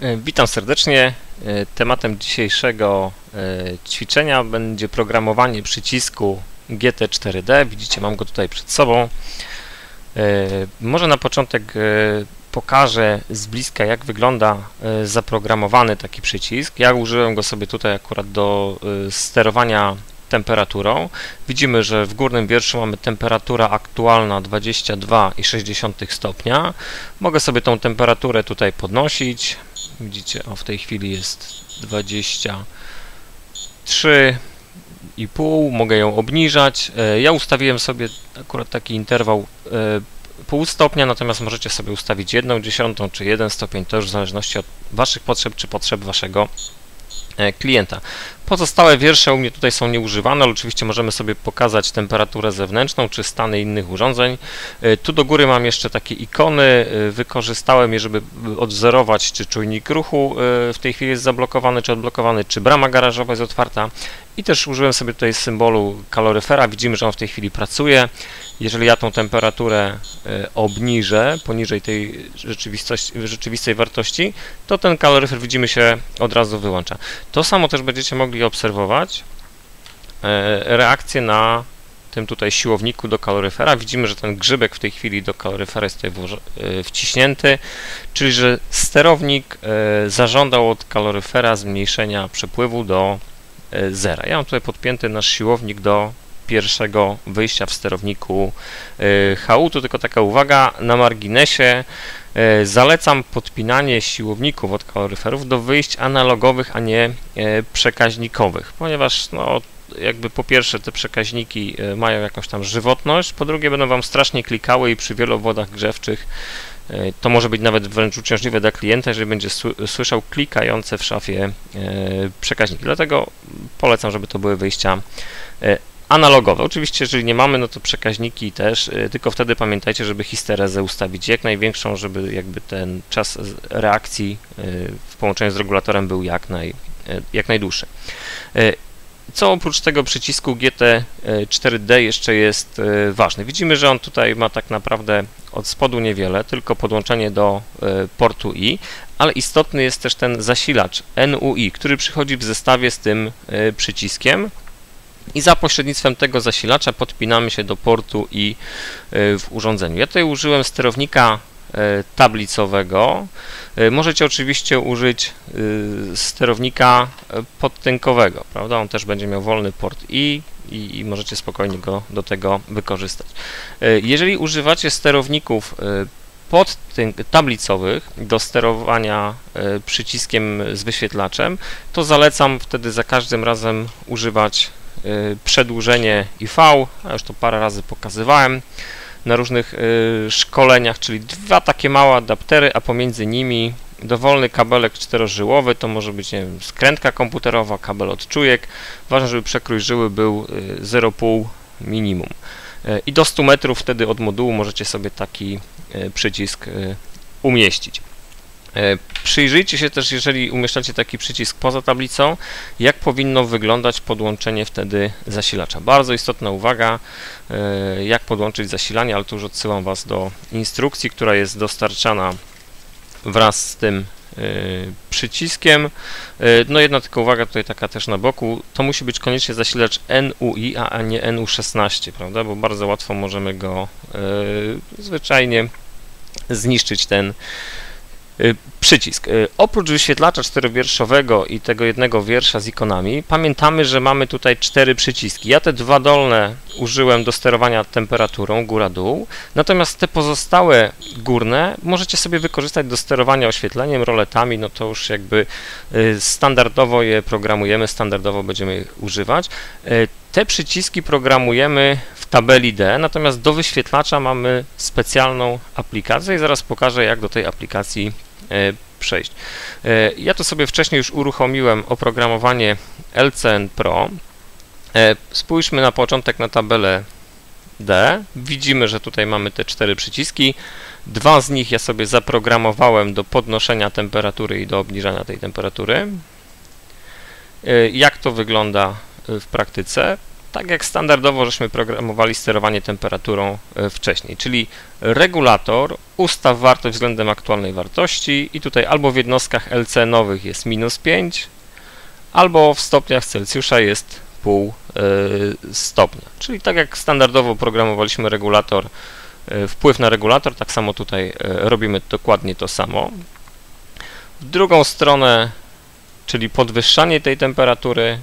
E, Witam serdecznie. E, Tematem dzisiejszego e, ćwiczenia będzie programowanie przycisku GT4D. Widzicie, mam go tutaj przed sobą. Może na początek pokażę z bliska, jak wygląda zaprogramowany taki przycisk. Ja użyłem go sobie tutaj akurat do sterowania temperaturą. Widzimy, że w górnym wierszu mamy temperatura aktualna 22,6 stopnia. Mogę sobie tą temperaturę tutaj podnosić. Widzicie, o w tej chwili jest 23,5. Mogę ją obniżać. E, Ja ustawiłem sobie akurat taki interwał e, pół stopnia, natomiast możecie sobie ustawić jedną dziesiątą czy jeden stopień, to już w zależności od Waszych potrzeb czy potrzeb Waszego e, klienta. Pozostałe wiersze u mnie tutaj są nieużywane, ale oczywiście możemy sobie pokazać temperaturę zewnętrzną czy stany innych urządzeń. E, Tu do góry mam jeszcze takie ikony, e, wykorzystałem je, żeby odwzorować, czy czujnik ruchu e, w tej chwili jest zablokowany, czy odblokowany, czy brama garażowa jest otwarta. I też użyłem sobie tutaj symbolu kaloryfera, widzimy, że on w tej chwili pracuje. Jeżeli ja tą temperaturę obniżę poniżej tej rzeczywistej wartości, to ten kaloryfer widzimy się od razu wyłącza. To samo też będziecie mogli obserwować e, reakcję na tym tutaj siłowniku do kaloryfera. Widzimy, że ten grzybek w tej chwili do kaloryfera jest tutaj e, wciśnięty, czyli że sterownik e, zażądał od kaloryfera zmniejszenia przepływu do zera. Ja mam tutaj podpięty nasz siłownik do pierwszego wyjścia w sterowniku e, HU. Tu tylko taka uwaga na marginesie. E, Zalecam podpinanie siłowników od kaloryferów do wyjść analogowych, a nie e, przekaźnikowych, ponieważ no, jakby po pierwsze te przekaźniki e, mają jakąś tam żywotność, po drugie będą Wam strasznie klikały i przy wielu wodach grzewczych to może być nawet wręcz uciążliwe dla klienta, jeżeli będzie sły- słyszał klikające w szafie przekaźniki. Dlatego polecam, żeby to były wyjścia analogowe. Oczywiście, jeżeli nie mamy, no to przekaźniki też, y, tylko wtedy pamiętajcie, żeby histerezę ustawić jak największą, żeby jakby ten czas reakcji y, w połączeniu z regulatorem był jak, naj, y, jak najdłuższy. Co oprócz tego przycisku GT4D jeszcze jest ważne? Widzimy, że on tutaj ma tak naprawdę od spodu niewiele, tylko podłączenie do portu I, ale istotny jest też ten zasilacz NUI, który przychodzi w zestawie z tym przyciskiem i za pośrednictwem tego zasilacza podpinamy się do portu i y, w urządzeniu. Ja tutaj użyłem sterownika y, tablicowego. Y, Możecie oczywiście użyć sterownika podtynkowego, prawda? On też będzie miał wolny port i, i, i możecie spokojnie go do tego wykorzystać. Jeżeli używacie sterowników podtynk- tablicowych do sterowania przyciskiem z wyświetlaczem, to zalecam wtedy za każdym razem używać przedłużenie IV, a już to parę razy pokazywałem na różnych y, szkoleniach, czyli dwa takie małe adaptery, a pomiędzy nimi dowolny kabelek czterożyłowy, to może być nie wiem, skrętka komputerowa, kabel od czujek. Ważne, żeby przekrój żyły był y, 0,5 minimum. Y, I do 100 metrów wtedy od modułu możecie sobie taki y, przycisk y, umieścić. E, Przyjrzyjcie się też, jeżeli umieszczacie taki przycisk poza tablicą, jak powinno wyglądać podłączenie wtedy zasilacza. Bardzo istotna uwaga, e, jak podłączyć zasilanie, ale tu już odsyłam Was do instrukcji, która jest dostarczana wraz z tym e, przyciskiem. No jedna tylko uwaga tutaj taka też na boku, to musi być koniecznie zasilacz NUI, a nie NU16, prawda, bo bardzo łatwo możemy go zwyczajnie zniszczyć ten przycisk. Y, Oprócz wyświetlacza czterowierszowego i tego jednego wiersza z ikonami, pamiętamy, że mamy tutaj cztery przyciski. Ja te dwa dolne użyłem do sterowania temperaturą góra-dół, natomiast te pozostałe górne możecie sobie wykorzystać do sterowania oświetleniem, roletami, no to już jakby y, standardowo je programujemy, standardowo będziemy ich używać. Y, Te przyciski programujemy w tabeli D, natomiast do wyświetlacza mamy specjalną aplikację i zaraz pokażę, jak do tej aplikacji przejść. E, Ja to sobie wcześniej już uruchomiłem oprogramowanie LCN Pro. E, Spójrzmy na początek na tabelę D. Widzimy, że tutaj mamy te cztery przyciski. Dwa z nich ja sobie zaprogramowałem do podnoszenia temperatury i do obniżania tej temperatury. E, Jak to wygląda e, w praktyce? Tak jak standardowo żeśmy programowali sterowanie temperaturą e, wcześniej, czyli regulator ustaw wartość względem aktualnej wartości i tutaj albo w jednostkach LC nowych jest minus 5, albo w stopniach Celsjusza jest pół e, stopnia. Czyli tak jak standardowo programowaliśmy regulator, e, wpływ na regulator, tak samo tutaj robimy dokładnie to samo. W drugą stronę, czyli podwyższanie tej temperatury,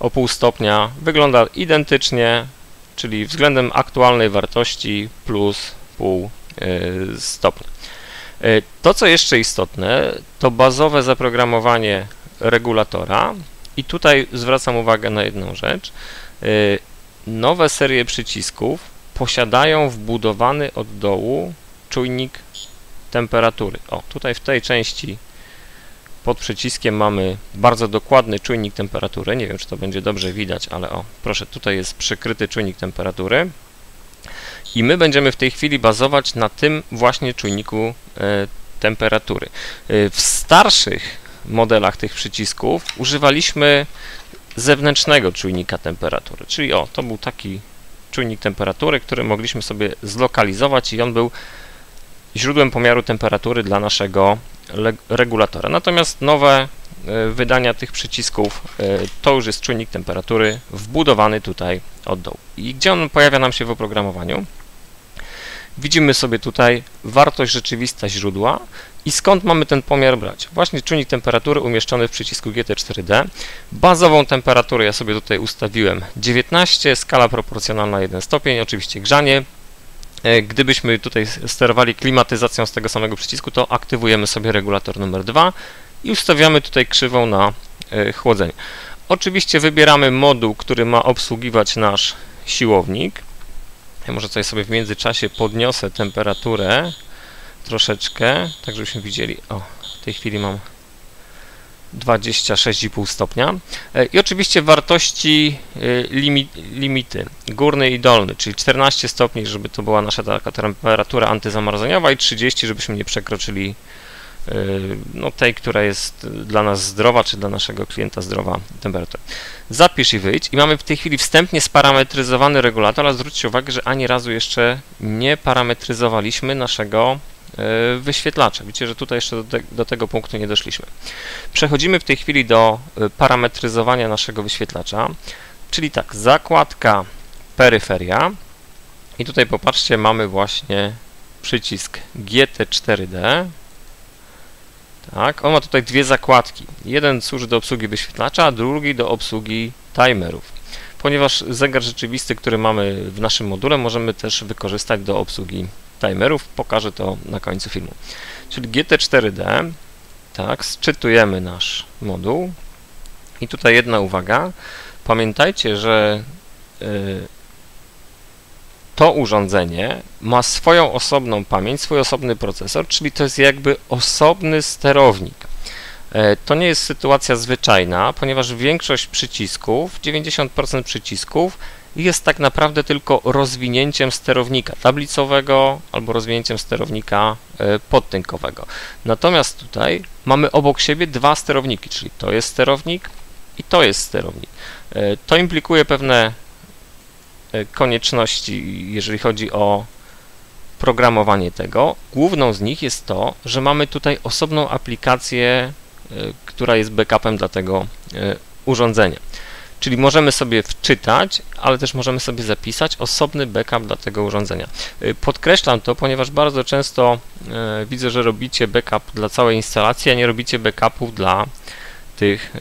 o pół stopnia wygląda identycznie, czyli względem aktualnej wartości plus pół e, stopnia. E, to, co jeszcze istotne, to bazowe zaprogramowanie regulatora i tutaj zwracam uwagę na jedną rzecz. E, nowe serie przycisków posiadają wbudowany od dołu czujnik temperatury. O, tutaj w tej części pod przyciskiem mamy bardzo dokładny czujnik temperatury. Nie wiem, czy to będzie dobrze widać, ale o, proszę, tutaj jest przykryty czujnik temperatury. I my będziemy w tej chwili bazować na tym właśnie czujniku e, temperatury. E, w starszych modelach tych przycisków używaliśmy zewnętrznego czujnika temperatury, czyli o, to był taki czujnik temperatury, który mogliśmy sobie zlokalizować i on był źródłem pomiaru temperatury dla naszego regulatora. Natomiast nowe e, wydania tych przycisków e, to już jest czujnik temperatury wbudowany tutaj od dołu. I gdzie on pojawia nam się w oprogramowaniu? Widzimy sobie tutaj wartość rzeczywista źródła i skąd mamy ten pomiar brać? Właśnie czujnik temperatury umieszczony w przycisku GT4D. Bazową temperaturę ja sobie tutaj ustawiłem 19, skala proporcjonalna 1 stopień, oczywiście grzanie, gdybyśmy tutaj sterowali klimatyzacją z tego samego przycisku, to aktywujemy sobie regulator numer 2 i ustawiamy tutaj krzywą na e, chłodzenie. Oczywiście wybieramy moduł, który ma obsługiwać nasz siłownik. Ja może tutaj sobie w międzyczasie podniosę temperaturę troszeczkę, tak żebyśmy widzieli. O, w tej chwili mam 26,5 stopnia. E, I oczywiście wartości e, limi, limity, górny i dolny, czyli 14 stopni, żeby to była nasza taka temperatura antyzamarzeniowa i 30, żebyśmy nie przekroczyli e, no, tej, która jest dla nas zdrowa, czy dla naszego klienta zdrowa temperatura. Zapisz i wyjdź. I mamy w tej chwili wstępnie sparametryzowany regulator, ale zwróćcie uwagę, że ani razu jeszcze nie parametryzowaliśmy naszego wyświetlacza. Widzicie, że tutaj jeszcze do, te, do, tego punktu nie doszliśmy. Przechodzimy w tej chwili do e, parametryzowania naszego wyświetlacza, czyli tak, zakładka peryferia i tutaj popatrzcie, mamy właśnie przycisk GT4D. Tak, on ma tutaj dwie zakładki. Jeden służy do obsługi wyświetlacza, a drugi do obsługi timerów. Ponieważ zegar rzeczywisty, który mamy w naszym module, możemy też wykorzystać do obsługi timerów. Pokażę to na końcu filmu. Czyli GT4D, tak, sczytujemy nasz moduł. I tutaj jedna uwaga. Pamiętajcie, że y, to urządzenie ma swoją osobną pamięć, swój osobny procesor, czyli to jest jakby osobny sterownik. E, to nie jest sytuacja zwyczajna, ponieważ większość przycisków, 90% przycisków jest tak naprawdę tylko rozwinięciem sterownika tablicowego albo rozwinięciem sterownika e, podtynkowego. Natomiast tutaj mamy obok siebie dwa sterowniki, czyli to jest sterownik i to jest sterownik. E, to implikuje pewne konieczności, jeżeli chodzi o programowanie tego. Główną z nich jest to, że mamy tutaj osobną aplikację, która jest backupem dla tego urządzenia. Czyli możemy sobie wczytać, ale też możemy sobie zapisać osobny backup dla tego urządzenia. Y, podkreślam to, ponieważ bardzo często widzę, że robicie backup dla całej instalacji, a nie robicie backupów dla tych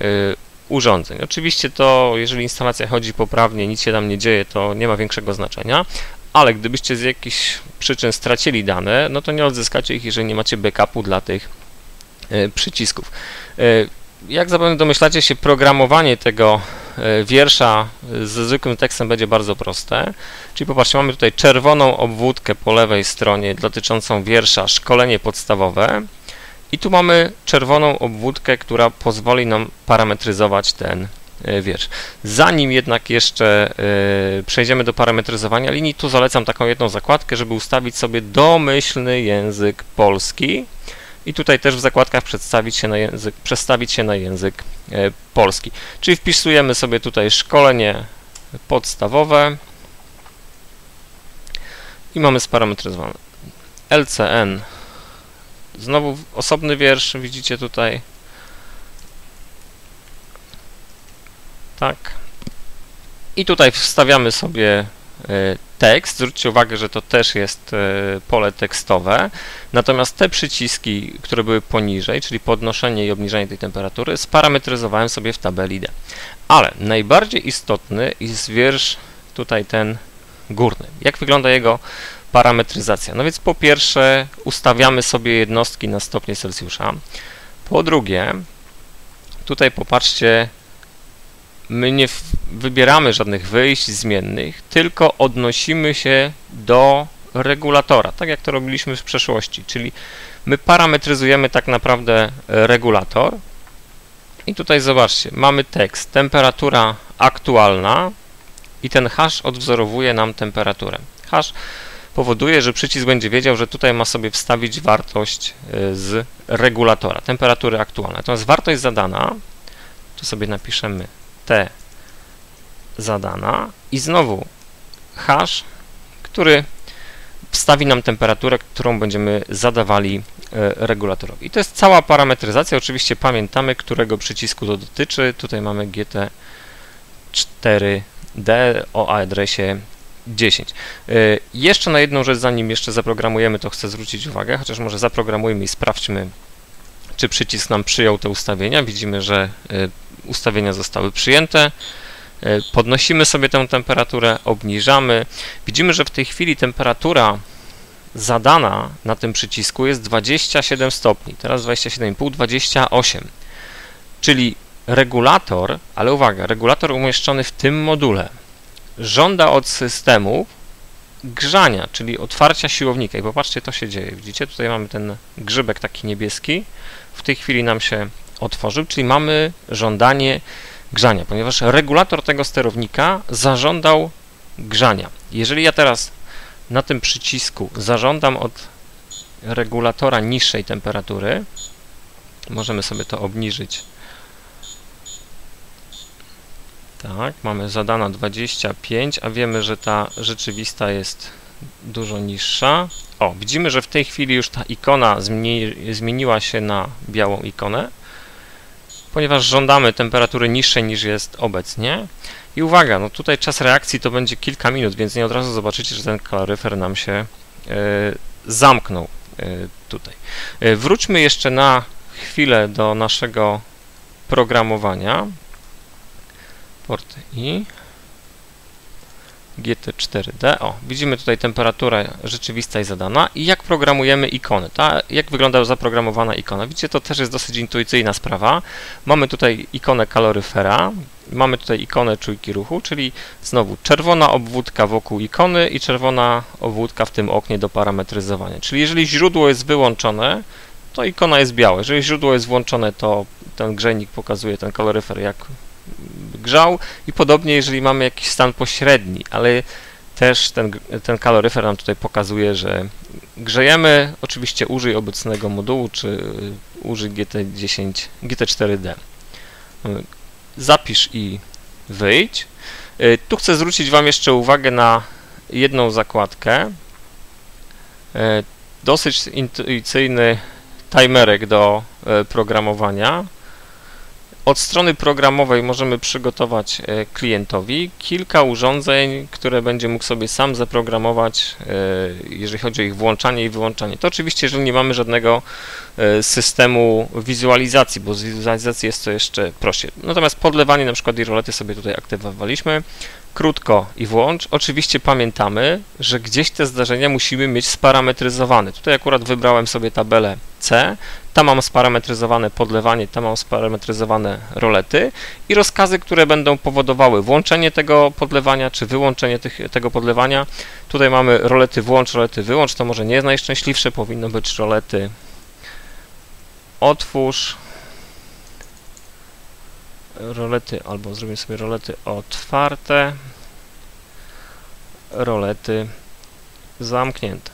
urządzeń. Oczywiście to, jeżeli instalacja chodzi poprawnie, nic się tam nie dzieje, to nie ma większego znaczenia, ale gdybyście z jakichś przyczyn stracili dane, no to nie odzyskacie ich, jeżeli nie macie backupu dla tych przycisków. Jak zapewne domyślacie się, programowanie tego E, wiersza ze zwykłym tekstem będzie bardzo proste. Czyli popatrzcie, mamy tutaj czerwoną obwódkę po lewej stronie dotyczącą wiersza szkolenie podstawowe i tu mamy czerwoną obwódkę, która pozwoli nam parametryzować ten e, wiersz. Zanim jednak jeszcze e, przejdziemy do parametryzowania linii, tu zalecam taką jedną zakładkę, żeby ustawić sobie domyślny język polski i tutaj też w zakładkach przedstawić się na język, przestawić się na język e, polski. Czyli wpisujemy sobie tutaj szkolenie podstawowe i mamy sparametryzowane. LCN znowu osobny wiersz, widzicie tutaj tak i tutaj wstawiamy sobie tekst. Zwróćcie uwagę, że to też jest e, pole tekstowe. Natomiast te przyciski, które były poniżej, czyli podnoszenie i obniżenie tej temperatury, sparametryzowałem sobie w tabeli D. Ale najbardziej istotny jest wiersz tutaj ten górny. Jak wygląda jego parametryzacja? No więc po pierwsze ustawiamy sobie jednostki na stopnie Celsjusza. Po drugie, tutaj popatrzcie, my nie wybieramy żadnych wyjść zmiennych, tylko odnosimy się do regulatora, tak jak to robiliśmy w przeszłości, czyli my parametryzujemy tak naprawdę regulator i tutaj zobaczcie, mamy tekst, temperatura aktualna i ten hash odwzorowuje nam temperaturę. Hash powoduje, że przycisk będzie wiedział, że tutaj ma sobie wstawić wartość y, z regulatora, temperatury aktualnej. Natomiast wartość zadana, to sobie napiszemy T zadana i znowu hash, który wstawi nam temperaturę, którą będziemy zadawali e, regulatorowi. I to jest cała parametryzacja. Oczywiście pamiętamy, którego przycisku to dotyczy. Tutaj mamy GT4D o adresie 10. E, jeszcze na jedną rzecz, zanim jeszcze zaprogramujemy, to chcę zwrócić uwagę, chociaż może zaprogramujmy i sprawdźmy, czy przycisk nam przyjął te ustawienia. Widzimy, że e, ustawienia zostały przyjęte. E, podnosimy sobie tę temperaturę, obniżamy. Widzimy, że w tej chwili temperatura zadana na tym przycisku jest 27 stopni. Teraz 27,5, 28. Czyli regulator, ale uwaga, regulator umieszczony w tym module żąda od systemu grzania, czyli otwarcia siłownika. I popatrzcie, to się dzieje. Widzicie, tutaj mamy ten grzybek taki niebieski. W tej chwili nam się otworzył, czyli mamy żądanie grzania, ponieważ regulator tego sterownika zażądał grzania. Jeżeli ja teraz na tym przycisku zażądam od regulatora niższej temperatury, możemy sobie to obniżyć. Tak, mamy zadana 25, a wiemy, że ta rzeczywista jest dużo niższa. O, widzimy, że w tej chwili już ta ikona zmieniła się na białą ikonę ponieważ żądamy temperatury niższej niż jest obecnie. I uwaga, no tutaj czas reakcji to będzie kilka minut, więc nie od razu zobaczycie, że ten kaloryfer nam się e, zamknął e, tutaj. E, wróćmy jeszcze na chwilę do naszego programowania. Port I. GT4D. O, widzimy tutaj temperaturę rzeczywista i zadana i jak programujemy ikonę, ta, jak wygląda zaprogramowana ikona. Widzicie, to też jest dosyć intuicyjna sprawa. Mamy tutaj ikonę kaloryfera, mamy tutaj ikonę czujki ruchu, czyli znowu czerwona obwódka wokół ikony i czerwona obwódka w tym oknie do parametryzowania. Czyli jeżeli źródło jest wyłączone, to ikona jest biała. Jeżeli źródło jest włączone, to ten grzejnik pokazuje ten kaloryfer jak grzał i podobnie, jeżeli mamy jakiś stan pośredni, ale też ten, ten kaloryfer nam tutaj pokazuje, że grzejemy, oczywiście użyj obecnego modułu, czy użyj GT10, GT4D. Zapisz i wyjdź. Y, tu chcę zwrócić Wam jeszcze uwagę na jedną zakładkę. Y, dosyć intuicyjny timerek do y, programowania. Od strony programowej możemy przygotować e, klientowi kilka urządzeń, które będzie mógł sobie sam zaprogramować, e, jeżeli chodzi o ich włączanie i wyłączanie. To oczywiście, jeżeli nie mamy żadnego e, systemu wizualizacji, bo z wizualizacji jest to jeszcze prościej. Natomiast podlewanie na przykład i rolety sobie tutaj aktywowaliśmy krótko i włącz. Oczywiście pamiętamy, że gdzieś te zdarzenia musimy mieć sparametryzowane. Tutaj akurat wybrałem sobie tabelę C, tam mam sparametryzowane podlewanie, tam mam sparametryzowane rolety i rozkazy, które będą powodowały włączenie tego podlewania, czy wyłączenie tych, tego podlewania. Tutaj mamy rolety włącz, rolety wyłącz, to może nie jest najszczęśliwsze, powinno być rolety otwórz, rolety, albo zrobię sobie rolety otwarte, rolety zamknięte.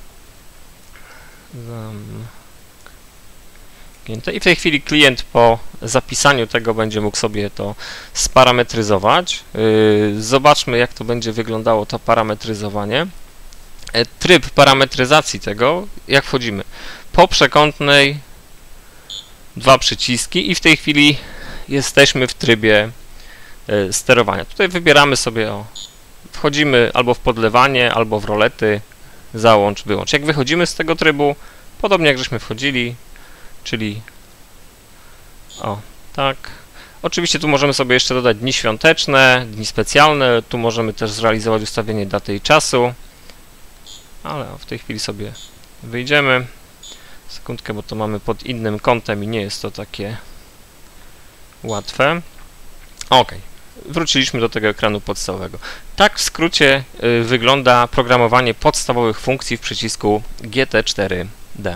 I w tej chwili klient po zapisaniu tego będzie mógł sobie to sparametryzować. Yy, zobaczmy, jak to będzie wyglądało to parametryzowanie. E, tryb parametryzacji tego, jak wchodzimy. Po przekątnej dwa przyciski i w tej chwili jesteśmy w trybie e, sterowania. Tutaj wybieramy sobie, o, wchodzimy albo w podlewanie, albo w rolety, załącz, wyłącz. Jak wychodzimy z tego trybu, podobnie jak żeśmy wchodzili, czyli o, tak. Oczywiście tu możemy sobie jeszcze dodać dni świąteczne, dni specjalne, tu możemy też zrealizować ustawienie daty i czasu, ale w tej chwili sobie wyjdziemy. Sekundkę, bo to mamy pod innym kątem i nie jest to takie łatwe. Ok, wróciliśmy do tego ekranu podstawowego. Tak w skrócie y, wygląda programowanie podstawowych funkcji w przycisku GT4D.